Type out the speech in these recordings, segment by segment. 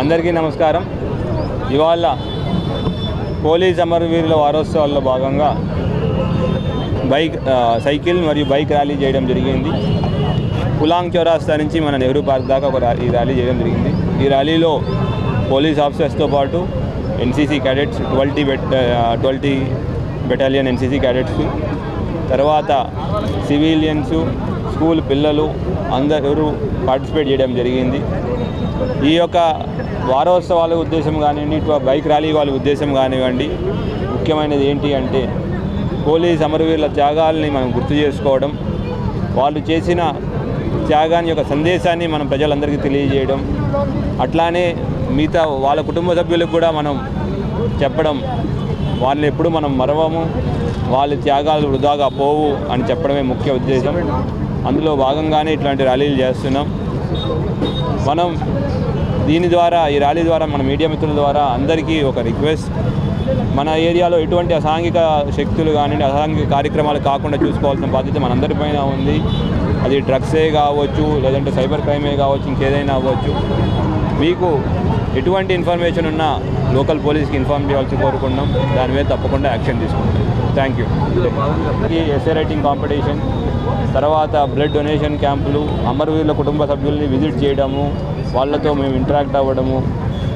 అందరికీ నమస్కారం. ఇవాళ పోలీస్ అమరవీరుల వారోత్సవాల్లో భాగంగా బైక్ సైకిల్ మరియు బైక్ ర్యాలీ చేయడం జరిగింది. పులాంగ్ చౌరాస్తా నుంచి మన నెహ్రూ పార్క్ దాకా ఒక ఈ ర్యాలీ చేయడం జరిగింది. ఈ ర్యాలీలో పోలీస్ ఆఫీసర్స్తో పాటు NCC cadets twenty bet twenty battalion NCC cadets తర్వాత సివిలియన్స్ స్కూల్ పిల్లలు అందరూ పార్టిసిపేట్ చేయడం జరిగింది. ఈ యొక్క వారోత్సవాల ఉద్దేశం కానివ్వండి ఇటు బైక్ ర్యాలీ వాళ్ళ ఉద్దేశం కానివ్వండి ముఖ్యమైనది ఏంటి అంటే పోలీస్ అమరవీరుల త్యాగాల్ని మనం గుర్తు చేసుకోవడం వాళ్ళు చేసిన త్యాగాన్ని యొక్క సందేశాన్ని మనం ప్రజలందరికీ తెలియజేయడం అట్లానే మిగతా వాళ్ళ కుటుంబ సభ్యులకు కూడా మనం చెప్పడం వాళ్ళని ఎప్పుడు మనం మరవము వాళ్ళ త్యాగాలు వృధాగా పోవు అని చెప్పడమే ముఖ్య ఉద్దేశం. అందులో భాగంగానే ఇట్లాంటి ర్యాలీలు చేస్తున్నాం. మనం దీని ద్వారా ఈ ర్యాలీ ద్వారా మన మీడియా మిత్రుల ద్వారా అందరికీ ఒక రిక్వెస్ట్. మన ఏరియాలో ఎటువంటి అసాంఘిక శక్తులు కానివ్వండి అసాంఘిక కార్యక్రమాలు కాకుండా చూసుకోవాల్సిన బాధ్యత మనందరిపైన ఉంది. అది డ్రగ్సే కావచ్చు లేదంటే సైబర్ క్రైమే కావచ్చు ఇంకేదైనా అవ్వచ్చు. మీకు ఎటువంటి ఇన్ఫర్మేషన్ ఉన్నా లోకల్ పోలీస్కి ఇన్ఫార్మ్ చేయాల్సి కోరుకున్నాం దాని మీద తప్పకుండా యాక్షన్ తీసుకుంటాం. థ్యాంక్ యూ ఈ ఎస్ఏ రైటింగ్ కాంపిటీషన్ తర్వాత బ్లడ్ డొనేషన్ క్యాంపులు అమరవీరుల కుటుంబ సభ్యుల్ని విజిట్ చేయడము వాళ్ళతో మేము ఇంటరాక్ట్ అవ్వడము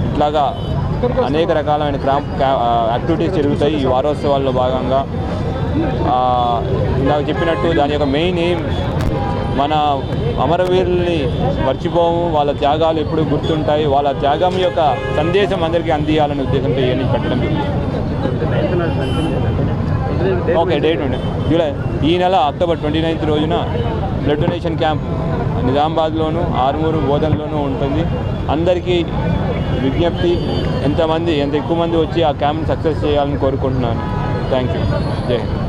ఇట్లాగా అనేక రకాలైన క్రాంప్ యాక్టివిటీస్ జరుగుతాయి ఈ వారోత్సవాల్లో భాగంగా. ఆ, ఇందాక చెప్పినట్టు దాని యొక్క మెయిన్ ఎయిమ్ మన అమరవీరుల్ని మర్చిపోము వాళ్ళ త్యాగాలు ఎప్పుడు గుర్తుంటాయి వాళ్ళ త్యాగం యొక్క సందేశం అందరికీ అందియాలనే ఉద్దేశంతో ఇవన్నీ పెట్టడం జరిగింది. ఓకే డేట్ ఉండే జూలై ఈ నెల అక్టోబర్ ట్వంటీ నైన్త్ రోజున బ్లడ్ డొనేషన్ క్యాంప్ నిజామాబాద్లోను ఆరుమూరు బోధనలోనూ ఉంటుంది. అందరికీ విజ్ఞప్తి ఎంతమంది ఎంత ఎక్కువ మంది వచ్చి ఆ క్యాంప్ని సక్సెస్ చేయాలని కోరుకుంటున్నాను. Thank you. జై హింద్.